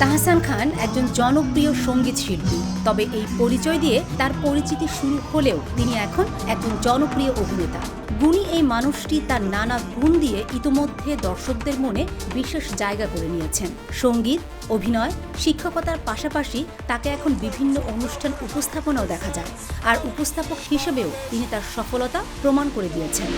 তাহসান খান একজন জনপ্রিয় সংগীত শিল্পী, তবে এই পরিচয় দিয়ে তার পরিচিতি শুরু হলেও তিনি এখন একজন জনপ্রিয় অভিনেতা। গুণী এই মানুষটি তার নানা গুণ দিয়ে ইতোমধ্যে দর্শকদের মনে বিশেষ জায়গা করে নিয়েছেন। সংগীত, অভিনয়, শিক্ষকতার পাশাপাশি তাকে এখন বিভিন্ন অনুষ্ঠান উপস্থাপনাও দেখা যায়। আর উপস্থাপক হিসেবেও তিনি তার সফলতা প্রমাণ করে দিয়েছেন।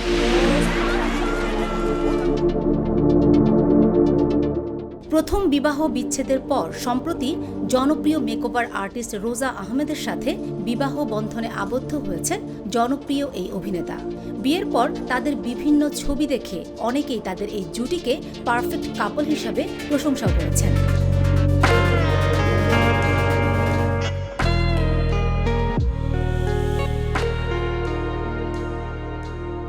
প্রথম বিবাহ বিচ্ছেদের পর, সম্প্রতি জনপ্রিয় মেকওভার আর্টিস্ট রোজা আহমেদের সাথে বিবাহ বন্ধনে আবদ্ধ হয়েছেন জনপ্রিয় এই অভিনেতা। বিয়ের পর তাদের বিভিন্ন ছবি দেখে অনেকেই তাদের এই জুটিকে পারফেক্ট কাপল হিসাবে প্রশংসা করেছেন।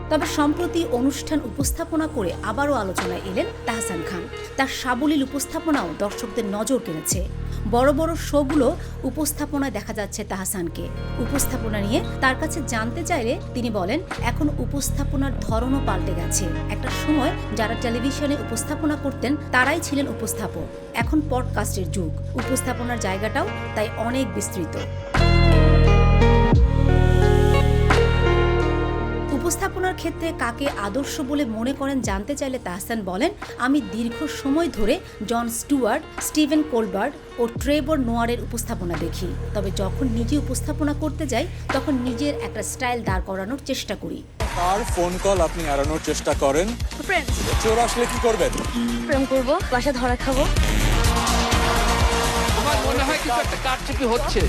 তবে সম্প্রতি অনুষ্ঠান উপস্থাপনা করে আবারও আলোচনায় এলেন তাহসান খান। তার সাবলীল উপস্থাপনাও দর্শকদের নজর কেড়েছে। বড় বড় শোগুলো উপস্থাপনায় দেখা যাচ্ছে তাহসানকে। উপস্থাপনা নিয়ে তার কাছে জানতে চাইলে তিনি বলেন, এখন উপস্থাপনার ধরনও পাল্টে গেছে। একটা সময় যারা টেলিভিশনে উপস্থাপনা করতেন, তারাই ছিলেন উপস্থাপক। এখন পডকাস্টের যুগ। উপস্থাপনার জায়গাটাও তাই অনেক বিস্তৃত। ক্ষেত্রে কাকে আদর্শ বলে মনে করেন জানতে চাইলে তাহসান বলেন আমি দীর্ঘ সময় ধরে জন স্টুয়ার্ট স্টিভেন কোলবার্ট ও ট্রেবর নোয়ারের উপস্থাপনা দেখি। তবে যখন নিজে উপস্থাপনা করতে যাই তখন নিজের একটা স্টাইল দাঁড় করানোর চেষ্টা করি। কার ফোন কল আপনি এড়ানোর চেষ্টা করেন? চোর আসলে কি করবেন? প্রেম করব বাসা ধরা খাব। আমার মনে হয় কিছু একটা কারচুপি হচ্ছে?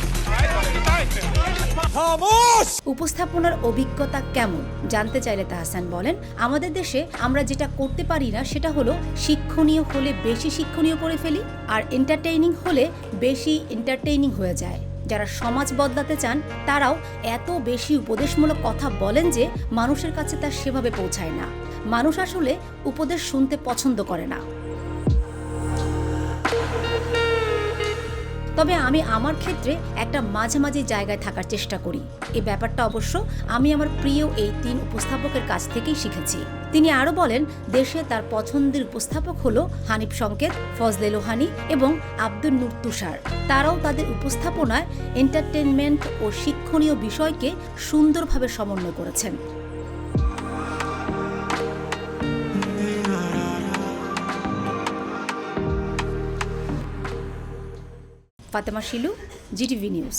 খামোশ উপস্থাপনার অভিজ্ঞতা কেমন? জানতে চাইলে তাহসান বলেন। আমাদের দেশে আমরা যেটা করতে পারি না, সেটা হলো শিক্ষণীয় হলে বেশি শিক্ষণীয় করে ফেলি আর এন্টারটেইনিং হলে বেশি এন্টারটেইনিং হয়ে যায়। যারা সমাজ বদলাতে চান, তারাও এত বেশি উপদেশমূলক কথা বলেন যে মানুষের কাছে তা সেভাবে পৌঁছায় না। মানুষ আসলে উপদেশ শুনতে পছন্দ করে না। তবে আমি আমার ক্ষেত্রে একটা মাঝামাঝি জায়গায় থাকার চেষ্টা করি। এই ব্যাপারটা অবশ্য আমি আমার প্রিয় এই তিন উপস্থাপকের কাছ থেকেই শিখেছি। তিনি আরও বলেন, দেশে তার পছন্দের উপস্থাপক হলো হানিফ সংকেত, ফজলে লোহানি এবং আব্দুল নূর তুষার। তারাও তাদের উপস্থাপনায় এন্টারটেনমেন্ট ও শিক্ষণীয় বিষয়কে সুন্দরভাবে সমন্বয় করেছেন। Fatema Shilu GTV news